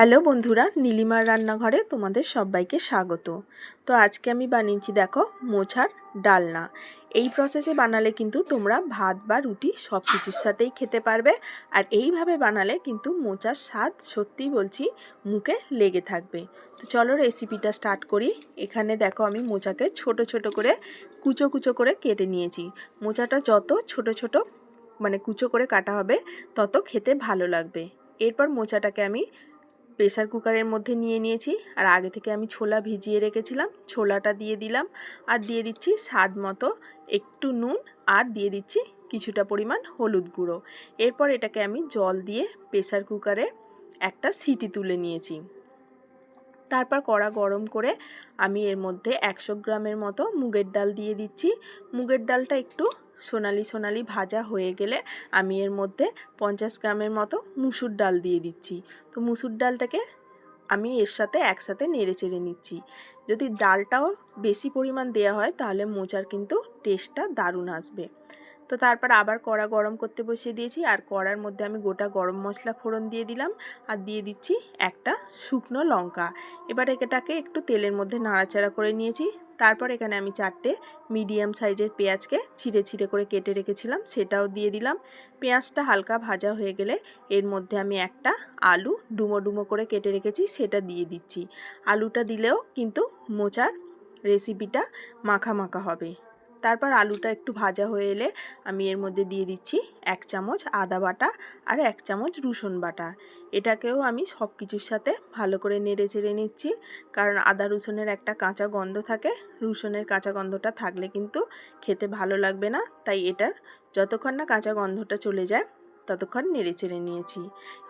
Hello বন্ধুরা, নীলিমার রান্নাঘরে তোমাদের সবাইকে স্বাগত। তো আজকে আমি বানিয়েছি দেখো মোছার ডালনা। এই প্রসেসে বানালে কিন্তু তোমরা ভাত বা রুটি সব কিছুর সাথেই খেতে পারবে। আর এইভাবে বানালে কিন্তু মোচার স্বাদ সত্যি বলছি মুখে লেগে থাকবে। তো চলো রেসিপিটা স্টার্ট করি। এখানে দেখো আমি মোচাকে ছোট ছোট করে কুচো কুচো করে কেটে নিয়েছি। মোচাটা যত ছোট ছোট মানে কুচো করে কাটা হবে, তত খেতে ভালো লাগবে। এরপর মোচাটাকে আমি প্রেসার কুকারের মধ্যে নিয়ে নিয়েছি। আর আগে থেকে আমি ছোলা ভিজিয়ে রেখেছিলাম। ছোলাটা দিয়ে দিলাম। আর দিয়ে দিচ্ছি স্বাদ মতো একটু নুন। আর দিয়ে দিচ্ছি কিছুটা পরিমাণ হলুদ গুঁড়ো। এরপর এটাকে আমি জল দিয়ে প্রেসার কুকারে একটা সিটি তুলে নিয়েছি। তারপর কড়া গরম করে আমি এর মধ্যে একশো গ্রামের মতো মুগের ডাল দিয়ে দিচ্ছি। মুগের ডালটা একটু সোনালি সোনালি ভাজা হয়ে গেলে আমি এর মধ্যে পঞ্চাশ গ্রামের মতো মুসুর ডাল দিয়ে দিচ্ছি। তো মুসুর ডালটাকে আমি এর সাথে একসাথে নেড়ে চেড়ে নিচ্ছি। যদি ডালটাও বেশি পরিমাণ দেওয়া হয় তাহলে মোচার কিন্তু টেস্টটা দারুণ আসবে। তো তারপর আবার কড়া গরম করতে বসিয়ে দিয়েছি। আর কড়ার মধ্যে আমি গোটা গরম মশলা ফোড়ন দিয়ে দিলাম। আর দিয়ে দিচ্ছি একটা শুকনো লঙ্কা। এবার এটাকে একটু তেলের মধ্যে নাড়াচাড়া করে নিয়েছি। তারপর এখানে আমি চারটে মিডিয়াম সাইজের পেঁয়াজকে ছিঁড়ে ছিঁড়ে করে কেটে রেখেছিলাম, সেটাও দিয়ে দিলাম। পেঁয়াজটা হালকা ভাজা হয়ে গেলে এর মধ্যে আমি একটা আলু ডুমো ডুমো করে কেটে রেখেছি, সেটা দিয়ে দিচ্ছি। আলুটা দিলেও কিন্তু মোচার রেসিপিটা মাখা মাখা হবে। তারপর আলুটা একটু ভাজা হয়ে এলে আমি এর মধ্যে দিয়ে দিচ্ছি এক চামচ আদা বাটা আর এক চামচ রসুন বাটা। এটাকেও আমি সব কিছুর সাথে ভালো করে নেড়ে চেড়ে নিচ্ছি। কারণ আদা রসুনের একটা কাঁচা গন্ধ থাকে, রসুনের কাঁচা গন্ধটা থাকলে কিন্তু খেতে ভালো লাগবে না। তাই এটার যতক্ষণ না কাঁচা গন্ধটা চলে যায় ততক্ষণ নেড়ে চেড়ে নিয়েছি।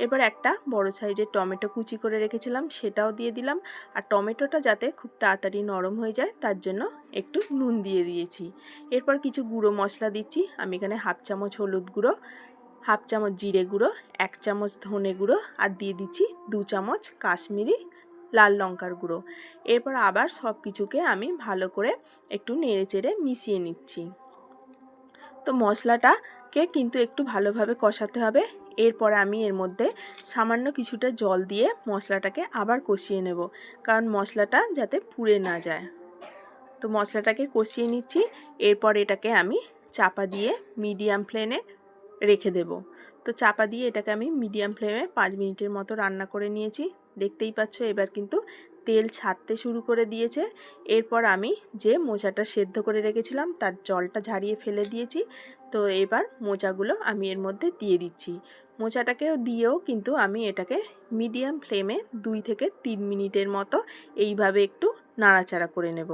এবার একটা বড় সাইজের টমেটো কুচি করে রেখেছিলাম, সেটাও দিয়ে দিলাম। আর টমেটোটা যাতে খুব তাড়াতাড়ি নরম হয়ে যায়, তার জন্য একটু নুন দিয়ে দিয়েছি। এরপর কিছু গুঁড়ো মশলা দিচ্ছি। আমি এখানে হাফ চামচ হলুদ গুঁড়ো, হাফ চামচ জিরে গুঁড়ো, এক চামচ ধনে গুঁড়ো, আর দিয়ে দিচ্ছি দু চামচ কাশ্মীরি লাল লঙ্কার গুঁড়ো। এরপর আবার সব কিছুকে আমি ভালো করে একটু নেড়ে চেড়ে মিশিয়ে নিচ্ছি। তো মশলাটাকে কিন্তু একটু ভালোভাবে কষাতে হবে। এরপর আমি এর মধ্যে সামান্য কিছুটা জল দিয়ে মশলাটাকে আবার কষিয়ে নেব, কারণ মশলাটা যাতে পুড়ে না যায়। তো মশলাটাকে কষিয়ে নিচ্ছি, এরপর এটাকে আমি চাপা দিয়ে মিডিয়াম ফ্লেমে রেখে দেব। তো চাপা দিয়ে এটাকে আমি মিডিয়াম ফ্লেমে পাঁচ মিনিটের মতো রান্না করে নিয়েছি। দেখতেই পাচ্ছ এবার কিন্তু তেল ছাড়তে শুরু করে দিয়েছে। এরপর আমি যে মোচাটা সেদ্ধ করে রেখেছিলাম, তার জলটা ঝারিয়ে ফেলে দিয়েছি। তো এবার মোচাগুলো আমি এর মধ্যে দিয়ে দিচ্ছি। মোচাটাকেও দিয়েও কিন্তু আমি এটাকে মিডিয়াম ফ্লেমে দুই থেকে তিন মিনিটের মতো এইভাবে একটু নাড়াচাড়া করে নেব।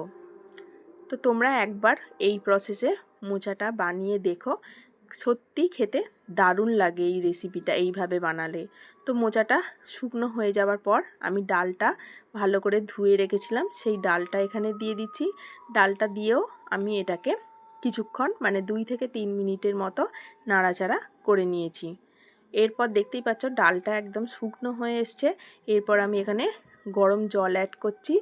তো তোমরা একবার এই প্রসেসে মোচাটা বানিয়ে দেখো। সত্যি খেতে দারুণ লাগে এই রেসিপিটা এইভাবে বানালে। তো মোচাটা শুকনো হয়ে যাওয়ার পর আমি ডালটা ভালো করে ধুয়ে রেখেছিলাম, সেই ডালটা এখানে দিয়ে দিচ্ছি। ডালটা দিয়েও আমি এটাকে কিছুক্ষণ মানে দুই থেকে তিন মিনিটের মতো নাড়াচাড়া করে নিয়েছি। এরপর দেখতেই পাচ্ছ ডালটা একদম শুকনো হয়ে এসছে। এরপর আমি এখানে গরম জল অ্যাড করছি।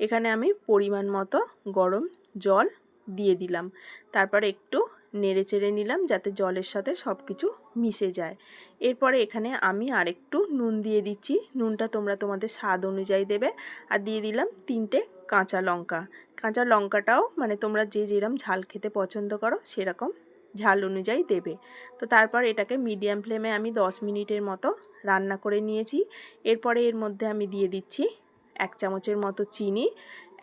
এখানে আমি পরিমাণ মতো গরম জল দিয়ে দিলাম। তারপর একটু নেড়ে চেড়ে নিলাম যাতে জলের সাথে সব কিছু মিশে যায়। এরপরে এখানে আমি আরেকটু নুন দিয়ে দিচ্ছি। নুনটা তোমরা তোমাদের স্বাদ অনুযায়ী দেবে। আর দিয়ে দিলাম তিনটে কাঁচা লঙ্কা। কাঁচা লঙ্কাটাও মানে তোমরা যে যেরম ঝাল খেতে পছন্দ করো সেরকম ঝাল অনুযায়ী দেবে। তো তারপর এটাকে মিডিয়াম ফ্লেমে আমি 10 মিনিটের মতো রান্না করে নিয়েছি। এরপরে এর মধ্যে আমি দিয়ে দিচ্ছি এক চামচের মতো চিনি,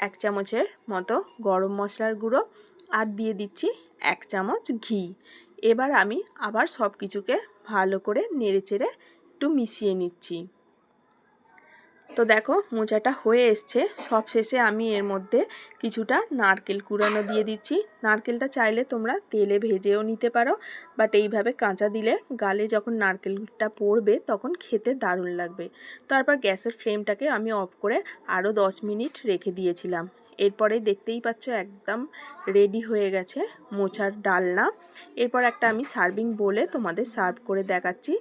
এক চামচের মতো গরম মশলার গুঁড়ো আর দিয়ে দিচ্ছি এক চামচ ঘি। এবার আমি আবার সব কিছুকে ভালো করে নেড়ে চেড়ে একটু মিশিয়ে নিচ্ছি। তো দেখো, মোচাটা হয়ে এসছে। সব শেষে আমি এর মধ্যে কিছুটা নারকেল কুড়ানো দিয়ে দিচ্ছি। নারকেলটা চাইলে তোমরা তেলে ভেজেও নিতে পারো, বাট এইভাবে কাঁচা দিলে গালে যখন নারকেলটা পড়বে তখন খেতে দারুণ লাগবে। তারপর গ্যাসের ফ্লেমটাকে আমি অফ করে আরও দশ মিনিট রেখে দিয়েছিলাম। এরপরে দেখতেই পাচ্ছ একদম রেডি হয়ে গেছে মোচার ডালনা। এরপর একটা আমি সার্ভিং বলে তোমাদের সার্ভ করে দেখাচ্ছি।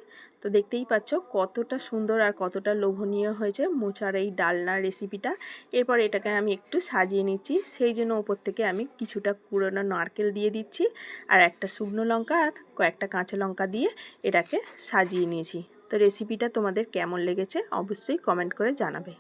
তো দেখতেই পাচ্ছ কতটা সুন্দর আর কতটা লোভনীয় হয়েছে মোচার এই ডালনার রেসিপিটা এরপর এটাকে আমি একটু সাজিয়ে নিচ্ছি, সেই জন্য ওপর থেকে আমি কিছুটা কুড়োনো নারকেল দিয়ে দিচ্ছি আর একটা শুকনো লঙ্কা আর কয়েকটা কাঁচা লঙ্কা দিয়ে এটাকে সাজিয়ে নিয়েছি। তো রেসিপিটা তোমাদের কেমন লেগেছে অবশ্যই কমেন্ট করে জানাবে।